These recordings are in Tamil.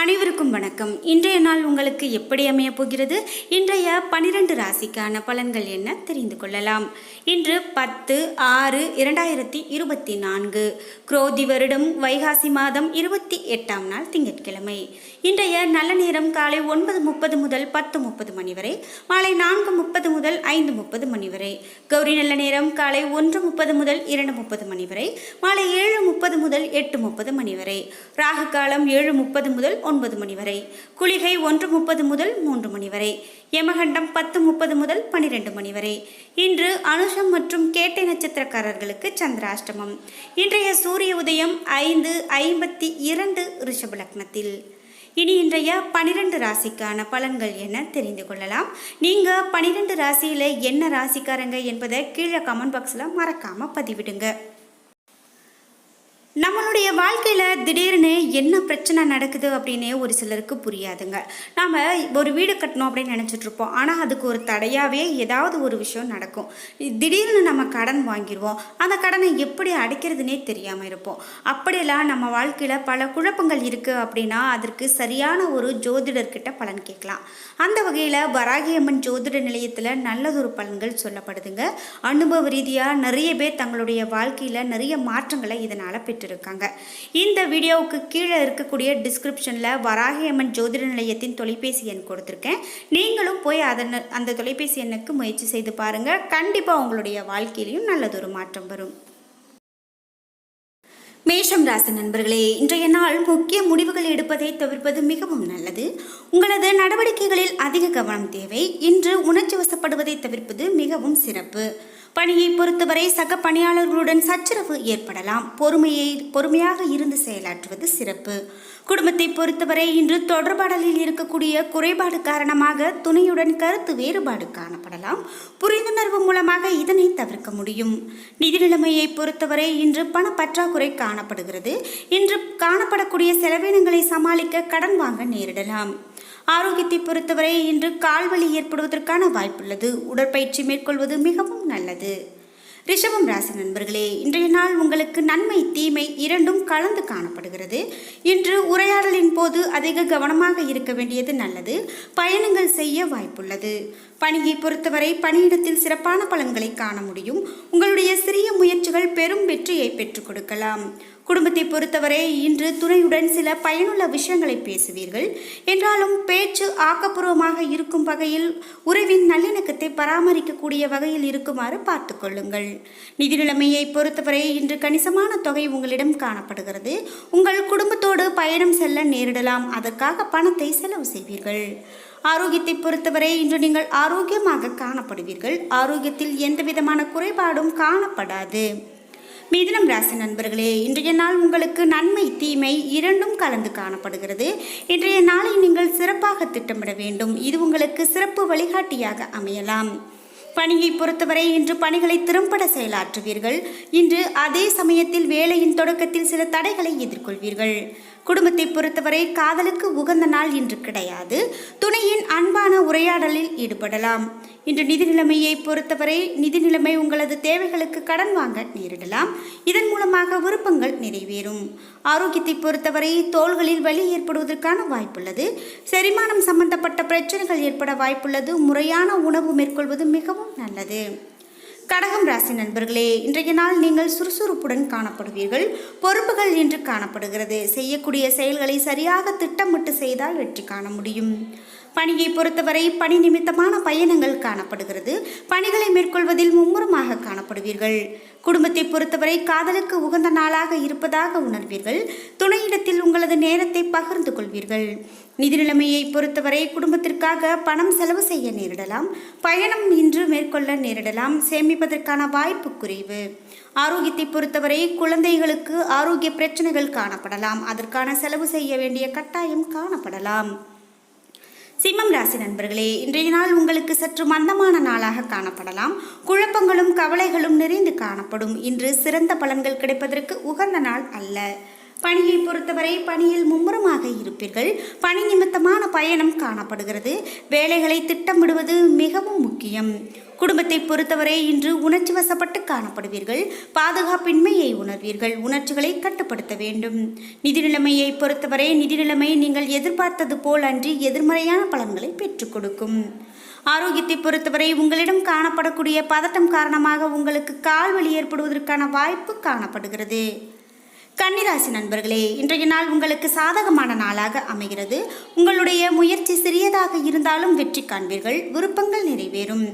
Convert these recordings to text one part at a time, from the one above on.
அனைவருக்கும் வணக்கம். இன்றைய நாள் உங்களுக்கு எப்படி அமையப் போகிறது? இன்றைய பனிரெண்டு ராசிக்கான பலன்கள் என்ன தெரிந்து கொள்ளலாம். இன்று பத்து ஆறு இரண்டாயிரத்தி இருபத்தி நான்கு. குரோதி வருடம் வைகாசி மாதம் இருபத்தி எட்டாம் நாள் திங்கட்கிழமை. இன்றைய நல்ல நேரம் காலை ஒன்பது முப்பது முதல் பத்து முப்பது மணி வரை மாலை நான்கு முப்பது முதல் ஐந்து முப்பது மணி வரை. கௌரி நல்ல நேரம் காலை ஒன்று முப்பது முதல் இரண்டு முப்பது மணி வரை மாலை ஏழு முப்பது முதல் எட்டு முப்பது மணி வரை. ராகு காலம் ஏழு முப்பது முதல் ஒன்பது மணி வரை. குளிகை ஒன்று முப்பது முதல் மூன்று மணி வரை. யமகண்டம் பத்து முப்பது முதல் பன்னிரெண்டு மணி வரை. இன்று அனுஷம் மற்றும் கேட்டை நட்சத்திரக்காரர்களுக்கு சந்திராஷ்டமம். இன்றைய சூரிய உதயம் ஐந்து ஐம்பத்தி இரண்டு ரிஷப லக்னத்தில். இனி இன்றைய பனிரெண்டு ராசிக்கான பலன்கள் என்ன தெரிந்து கொள்ளலாம். நீங்கள் பனிரெண்டு ராசியில் என்ன ராசிக்காரங்க என்பதை கீழே கமெண்ட் பாக்ஸில் மறக்காமல் பதிவிடுங்க. நம்மளுடைய வாழ்க்கையில் திடீர்னு என்ன பிரச்சனை நடக்குது அப்படின்னு ஒரு சிலருக்கு புரியாதுங்க. நாம் ஒரு வீடு கட்டணும் அப்படின்னு நினச்சிட்ருப்போம் ஆனால் அதுக்கு ஒரு தடையாகவே ஏதாவது ஒரு விஷயம் நடக்கும். திடீர்னு நம்ம கடன் வாங்கிடுவோம் அந்த கடனை எப்படி அடைக்கிறதுனே தெரியாமல் இருப்போம். அப்படியெல்லாம் நம்ம வாழ்க்கையில் பல குழப்பங்கள் இருக்குது அப்படின்னா அதற்கு சரியான ஒரு ஜோதிடர்கிட்ட பலன் கேட்கலாம். அந்த வகையில் வராகியம்மன் ஜோதிட நிலையத்தில் நல்லதொரு பலன்கள் சொல்லப்படுதுங்க. அனுபவ ரீதியாக நிறைய பேர் தங்களுடைய வாழ்க்கையில் நிறைய மாற்றங்களை இதனால் பெற்று கொடுத்துருக்காங்க இந்த வீடியோவுக்கு கீழே இருக்கக்கூடிய டிஸ்கிரிப்ஷனில் வராகியம்மன் ஜோதிட நிலையத்தின் தொலைபேசி எண் கொடுத்துருக்கேன். நீங்களும் போய் அதன் அந்த தொலைபேசி எண்ணுக்கு முயற்சி செய்து பாருங்கள் கண்டிப்பாக உங்களுடைய வாழ்க்கையிலையும் நல்லதொரு மாற்றம் வரும். மேஷம் ராசி நண்பர்களே இன்றைய நாள் முக்கிய முடிவுகள் எடுப்பதை தவிர்ப்பது மிகவும் நல்லது. உங்களது நடவடிக்கைகளில் அதிக கவனம் தேவை. இன்று உணர்ச்சி வசப்படுவதை தவிர்ப்பது மிகவும் சிறப்பு. பணியை பொறுத்தவரை சக பணியாளர்களுடன் சச்சரவு ஏற்படலாம். பொறுமையை பொறுமையாக இருந்து செயலாற்றுவது சிறப்பு. குடும்பத்தை பொறுத்தவரை இன்று தொடர்பாடலில் இருக்கக்கூடிய குறைபாடு காரணமாக துணையுடன் கருத்து வேறுபாடு காணப்படலாம். புரிந்துணர்வு மூலமாக இதனை தவிர்க்க முடியும். நிதி நிலைமையை பொறுத்தவரை இன்று பண பற்றாக்குறை காணப்படுகிறது. இன்று காணப்படக்கூடிய செலவினங்களை சமாளிக்க கடன் வாங்க நேரிடலாம். ஆரோக்கியத்தை பொறுத்தவரை இன்று கால்வலி ஏற்படுவதற்கான வாய்ப்புள்ளது. உடற்பயிற்சி மேற்கொள்வது மிகவும் நல்லது. ரிஷபம் ராசி நண்பர்களே இன்றைய நாள் உங்களுக்கு நன்மை தீமை இரண்டும் கலந்து காணப்படுகிறது. இன்று உரையாடலின் போது அதிக கவனமாக இருக்க வேண்டியது நல்லது. பயணங்கள் செய்ய வாய்ப்புள்ளது. பணியை பொறுத்தவரை பணியிடத்தில் சிறப்பான பலன்களை காண முடியும். உங்களுடைய சிறிய முயற்சிகள் பெரும் வெற்றியை பெற்றுக் கொடுக்கலாம். குடும்பத்தை பொறுத்தவரை இன்று துணையுடன் சில பயனுள்ள விஷயங்களை பேசுவீர்கள். என்றாலும் பேச்சு ஆக்கப்பூர்வமாக இருக்கும் வகையில் உறவின் நல்லிணக்கத்தை பராமரிக்கக்கூடிய வகையில் இருக்குமாறு பார்த்து கொள்ளுங்கள். நிதி நிலைமையை பொறுத்தவரை இன்று கணிசமான தொகை உங்களிடம் காணப்படுகிறது. உங்கள் குடும்பத்தோடு பயணம் செல்ல நேரிடலாம். அதற்காக பணத்தை செலவு செய்வீர்கள். ஆரோக்கியத்தை பொறுத்தவரை இன்று நீங்கள் ஆரோக்கியமாக காணப்படுவீர்கள். ஆரோக்கியத்தில் எந்த விதமான குறைபாடும் காணப்படாது. மிதுனம் ராசி நண்பர்களே இன்றைய நாள் உங்களுக்கு நன்மை தீமை இரண்டும் கலந்து காணப்படுகிறது. இன்றைய நாளை நீங்கள் சிறப்பாக திட்டமிட வேண்டும். இது உங்களுக்கு சிறப்பு வழிகாட்டியாக அமையலாம். பணியை பொறுத்தவரை இன்று பணிகளை திறம்பட செயலாற்றுவீர்கள். இன்று அதே சமயத்தில் வேலையின் தொடக்கத்தில் சில தடைகளை எதிர்கொள்வீர்கள். குடும்பத்தை பொறுத்தவரை காதலுக்கு உகந்த நாள் இன்று கிடையாது. துணையின் அன்பான உரையாடலில் ஈடுபடலாம். இன்று நிதி நிலைமையை பொறுத்தவரை நிதி நிலைமை உங்களது தேவைகளுக்கு கடன் வாங்க நேரிடலாம். இதன் மூலமாக விருப்பங்கள் நிறைவேறும். ஆரோக்கியத்தை பொறுத்தவரை தோள்களில் வலி ஏற்படுவதற்கான வாய்ப்புள்ளது. செரிமானம் சம்பந்தப்பட்ட பிரச்சனைகள் ஏற்பட வாய்ப்புள்ளது. முறையான உணவு மேற்கொள்வது மிகவும் நல்லது. கடகம் ராசி நண்பர்களே இன்றைய நாள் நீங்கள் சுறுசுறுப்புடன் காணப்படுவீர்கள். பொறுப்புகள் இன்று காணப்படுகிறது. செய்யக்கூடிய செயல்களை சரியாக திட்டமிட்டு செய்தால் வெற்றி காண முடியும். பணியை பொறுத்தவரை பணி நிமித்தமான பயணங்கள் காணப்படுகிறது. பணிகளை மேற்கொள்வதில் மும்முரமாக காணப்படுவீர்கள். குடும்பத்தை பொறுத்தவரை காதலுக்கு உகந்த நாளாக இருப்பதாக உணர்வீர்கள். துணையிடத்தில் உங்களது நேரத்தை பகிர்ந்து கொள்வீர்கள். நிதி நிலைமையை பொறுத்தவரை குடும்பத்திற்காக பணம் செலவு செய்ய நேரிடலாம். பயணம் இன்று மேற்கொள்ள நேரிடலாம். சேமிப்பதற்கான வாய்ப்பு குறைவு. ஆரோக்கியத்தை பொறுத்தவரை குழந்தைகளுக்கு ஆரோக்கிய பிரச்சனைகள் காணப்படலாம். அதற்கான செலவு செய்ய வேண்டிய கட்டாயம் காணப்படலாம். சிம்மம் ராசி நண்பர்களே இன்றைய நாள் உங்களுக்கு சற்று மந்தமான நாளாக காணப்படலாம். குழப்பங்களும் கவலைகளும் நிறைந்து காணப்படும். இன்று சிறந்த பலன்கள் கிடைப்பதற்கு உகந்த நாள் அல்ல. பணியை பொறுத்தவரை பணியில் மும்முரமாக இருப்பீர்கள். பணி நிமித்தமான பயணம் காணப்படுகிறது. வேலைகளை திட்டமிடுவது மிகவும் முக்கியம். குடும்பத்தை பொறுத்தவரை இன்று உணர்ச்சி வசப்பட்டு காணப்படுவீர்கள். பாதுகாப்பின்மையை உணர்வீர்கள். உணர்ச்சிகளை கட்டுப்படுத்த வேண்டும். நிதி நிலைமையை பொறுத்தவரை நிதி நிலைமை நீங்கள் எதிர்பார்த்தது போல் அன்றி எதிர்மறையான பலன்களை பெற்றுக் கொடுக்கும். ஆரோக்கியத்தை பொறுத்தவரை உங்களிடம் காணப்படக்கூடிய பதட்டம் காரணமாக உங்களுக்கு கால்வலி ஏற்படுவதற்கான வாய்ப்பு காணப்படுகிறது. கன்னிராசி நண்பர்களே இன்றைய நாள் உங்களுக்கு சாதகமான நாளாக அமைகிறது. உங்களுடைய முயற்சி சிறியதாக இருந்தாலும் வெற்றி காண்பீர்கள். விருப்பங்கள் நிறைவேறும்.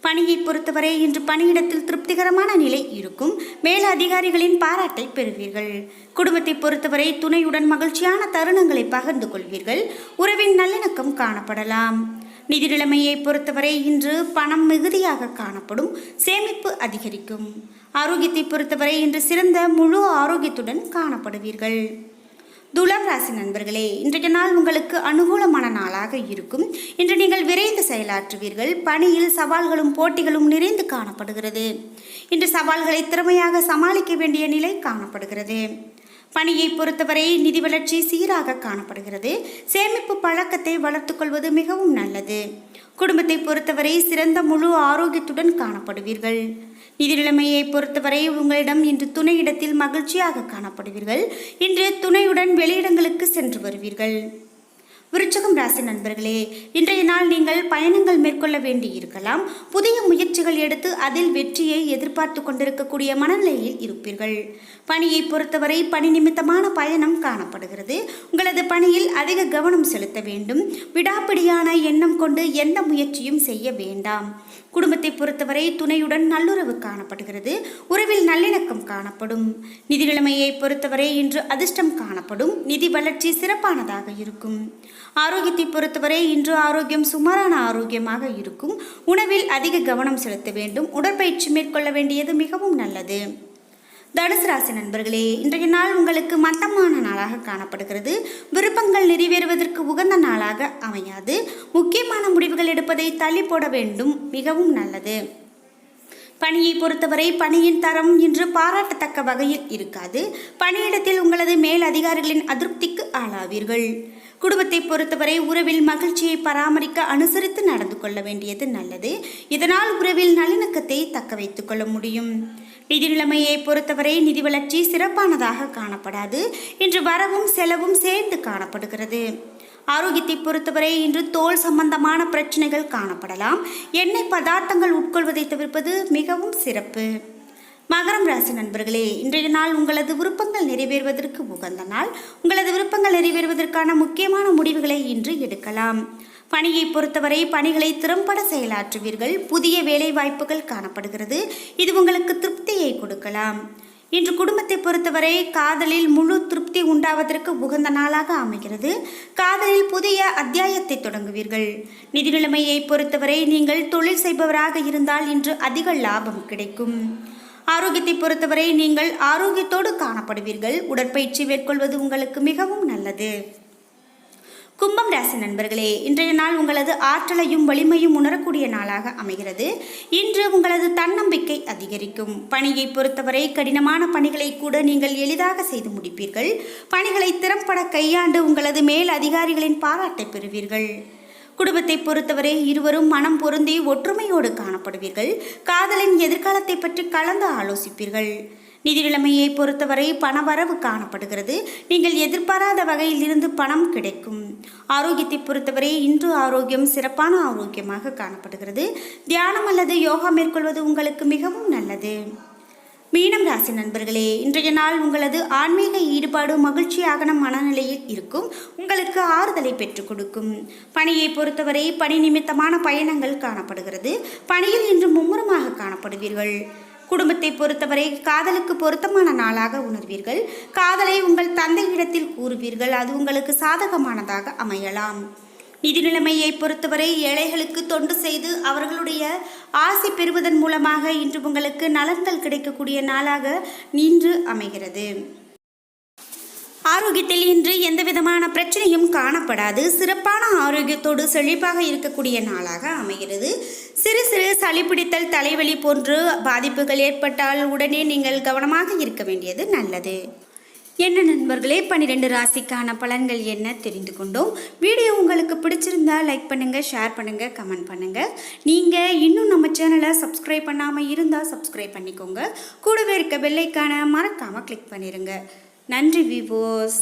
பணியை பொறுத்தவரை இன்று பணியிடத்தில் திருப்திகரமான நிலை இருக்கும். மேல் அதிகாரிகளின் பாராட்டை பெறுவீர்கள். குடும்பத்தை பொறுத்தவரை துணையுடன் மகிழ்ச்சியான தருணங்களை பகிர்ந்து கொள்வீர்கள். உறவின் நல்லிணக்கம் காணப்படலாம். நிதி நிலைமையை பொறுத்தவரை இன்று பணம் மிகுதியாக காணப்படும். சேமிப்பு அதிகரிக்கும். ஆரோக்கியத்தை பொறுத்தவரை இன்று சிறந்த முழு ஆரோக்கியத்துடன் காணப்படுவீர்கள். துலாம் ராசி நண்பர்களே இன்றைய நாள் உங்களுக்கு அனுகூலமான நாளாக இருக்கும். இன்று நீங்கள் விரைந்து செயலாற்றுவீர்கள். பணியில் சவால்களும் போட்டிகளும் நிறைந்து காணப்படுகிறது. இன்று சவால்களை திறமையாக சமாளிக்க வேண்டிய நிலை காணப்படுகிறது. பணியை பொறுத்தவரை நிதி வளர்ச்சி சீராக காணப்படுகிறது. சேமிப்பு பழக்கத்தை வளர்த்துக்கொள்வது மிகவும் நல்லது. குடும்பத்தை பொறுத்தவரை சிறந்த முழு ஆரோக்கியத்துடன் காணப்படுவீர்கள். நிதி நிலைமையை பொறுத்தவரை உங்களிடம் இன்று துணையிடத்தில் மகிழ்ச்சியாக காணப்படுவீர்கள். இன்று துணையுடன் வெளியிடங்களுக்கு சென்று வருவீர்கள். விருச்சகம் ராசி நண்பர்களே இன்றைய நாள் நீங்கள் பயணங்கள் மேற்கொள்ள வேண்டியிருக்கலாம் புதிய முயற்சிகள் எடுத்து அதில் வெற்றியை எதிர்பார்த்து கொண்டிருக்கக்கூடிய மனநிலையில் இருப்பீர்கள். பணியை பொறுத்தவரை பணி நிமித்தமான பயணம் காணப்படுகிறது. உங்களது பணியில் அதிக கவனம் செலுத்த வேண்டும். விடாப்பிடியான எண்ணம் கொண்டு எந்த முயற்சியும் செய்ய வேண்டாம். குடும்பத்தை பொறுத்தவரை துணையுடன் நல்லுறவு காணப்படுகிறது உறவில் நல்லிணக்கம் காணப்படும். நிதி நிலைமையை பொறுத்தவரை இன்று அதிர்ஷ்டம் காணப்படும் நிதி வளர்ச்சி சிறப்பானதாக இருக்கும். ஆரோக்கியத்தை பொறுத்தவரை இன்று ஆரோக்கியம் சுமாரான ஆரோக்கியமாக இருக்கும். உணவில் அதிக கவனம் செலுத்த வேண்டும் உடற்பயிற்சி மேற்கொள்ள வேண்டியது மிகவும் நல்லது. தனுசு ராசி நண்பர்களே இன்றைய நாள் உங்களுக்கு மந்தமான நாளாக காணப்படுகிறது. விருப்பங்கள் நிறைவேறுவதற்கு உகந்த நாளாக அமையாது. முக்கியமான முடிவுகள் எடுப்பதை தள்ளி போட வேண்டும் மிகவும் நல்லது. பணியை பொறுத்தவரை பணியின் தரம் இன்று பாராட்டத்தக்க வகையில் இருக்காது. பணியிடத்தில் உங்களது மேல் அதிகாரிகளின் அதிருப்திக்கு ஆளாவீர்கள். குடும்பத்தை பொறுத்தவரை உறவில் மகிழ்ச்சியை பராமரிக்க அனுசரித்து நடந்து கொள்ள வேண்டியது நல்லது. இதனால் உறவில் நல்லிணக்கத்தை தக்க வைத்துக் கொள்ள முடியும். நிதி நிலைமையை பொறுத்தவரை நிதி வளர்ச்சி சிறப்பானதாக காணப்படாது இன்று வரவும் செலவும் சேர்ந்து காணப்படுகிறது. ஆரோக்கியத்தை பொறுத்தவரை இன்று தோல் சம்பந்தமான பிரச்சனைகள் காணப்படலாம். எண்ணெய் பதார்த்தங்கள் உட்கொள்வதை தவிர்ப்பது மிகவும் சிறப்பு. மகரம் ராசி நண்பர்களே இன்றைய நாள் உங்களது விருப்பங்கள் நிறைவேறுவதற்கு உகந்த நாள். உங்களது விருப்பங்கள் நிறைவேறுவதற்கான முக்கியமான முடிவுகளை இன்று எடுக்கலாம். பணியை பொறுத்தவரை பணிகளை திறம்பட செயலாற்றுவீர்கள். புதிய வேலை வாய்ப்புகள் காணப்படுகிறது. இது உங்களுக்கு திருப்தியை கொடுக்கலாம். இன்று குடும்பத்தை பொறுத்தவரை காதலில் முழு திருப்தி உண்டாவதற்கு உகந்த நாளாக அமைகிறது. காதலில் புதிய அத்தியாயத்தை தொடங்குவீர்கள். நிதி நிலைமையை பொறுத்தவரை நீங்கள் தொழில் செய்பவராக இருந்தால் இன்று அதிக லாபம் கிடைக்கும். ஆரோக்கியத்தை பொறுத்தவரை நீங்கள் ஆரோக்கியத்தோடு காணப்படுவீர்கள். உடற்பயிற்சி மேற்கொள்வது உங்களுக்கு மிகவும் நல்லது. கும்பம் ராசி நண்பர்களே இன்றைய நாள் உங்களது ஆற்றலையும் வலிமையும் உணரக்கூடிய நாளாக அமைகிறது. இன்று உங்களது தன்னம்பிக்கை அதிகரிக்கும். பணியை பொறுத்தவரை கடினமான பணிகளை கூட நீங்கள் எளிதாக செய்து முடிப்பீர்கள். பணிகளை திறம்பட கையாண்டு உங்களது மேல் அதிகாரிகளின் பாராட்டை பெறுவீர்கள். குடும்பத்தை பொறுத்தவரை இருவரும் மனம் பொருந்தி ஒற்றுமையோடு காணப்படுவீர்கள். காதலின் எதிர்காலத்தை பற்றி கலந்து ஆலோசிப்பீர்கள். நிதி நிலைமையை பொறுத்தவரை பணவரவு காணப்படுகிறது. நீங்கள் எதிர்பாராத வகையில் இருந்து பணம் கிடைக்கும். ஆரோக்கியத்தை பொறுத்தவரை இன்று ஆரோக்கியம் சிறப்பான ஆரோக்கியமாக காணப்படுகிறது. தியானம் அல்லது யோகா மேற்கொள்வது உங்களுக்கு மிகவும் நல்லது. மீனம் ராசி நண்பர்களே இன்றைய நாள் உங்களது ஆன்மீக ஈடுபாடு மகிழ்ச்சியாகன மனநிலையில் இருக்கும். உங்களுக்கு ஆறுதலை பெற்றுக் கொடுக்கும். பணியை பொறுத்தவரை பணி நிமித்தமான பயணங்கள் காணப்படுகிறது. பணியில் இன்று மும்முரமாக காணப்படுவீர்கள். குடும்பத்தை பொறுத்தவரை காதலுக்கு பொருத்தமான நாளாக உணர்வீர்கள். காதலை உங்கள் தந்தையிடத்தில் கூறுவீர்கள். அது உங்களுக்கு சாதகமானதாக அமையலாம். நிதி நிலைமையை பொறுத்தவரை ஏழைகளுக்கு தொண்டு செய்து அவர்களுடைய ஆசை பெறுவதன் மூலமாக இன்று உங்களுக்கு நலன்கள் கிடைக்கக்கூடிய நாளாக நின்று அமைகிறது. ஆரோக்கியத்தில் இன்று எந்த விதமான பிரச்சனையும் காணப்படாது. சிறப்பான ஆரோக்கியத்தோடு செழிப்பாக இருக்கக்கூடிய நாளாக அமைகிறது. சிறு சிறு சளி பிடித்தல் தலைவலி போன்று பாதிப்புகள் ஏற்பட்டால் உடனே நீங்கள் கவனமாக இருக்க வேண்டியது நல்லது. என்ன நண்பர்களே பன்னிரெண்டு ராசிக்கான பலன்கள் என்ன தெரிந்து கொண்டோம். வீடியோ உங்களுக்கு பிடிச்சிருந்தா லைக் பண்ணுங்கள் ஷேர் பண்ணுங்கள் கமெண்ட் பண்ணுங்கள் நீங்கள் இன்னும் நம்ம சேனலை சப்ஸ்கிரைப் பண்ணாமல் இருந்தால் சப்ஸ்கிரைப் பண்ணிக்கோங்க. கூடவே இருக்க பெல்லைக்கான மறக்காமல் கிளிக் பண்ணிடுங்க நன்றி விவோஸ்.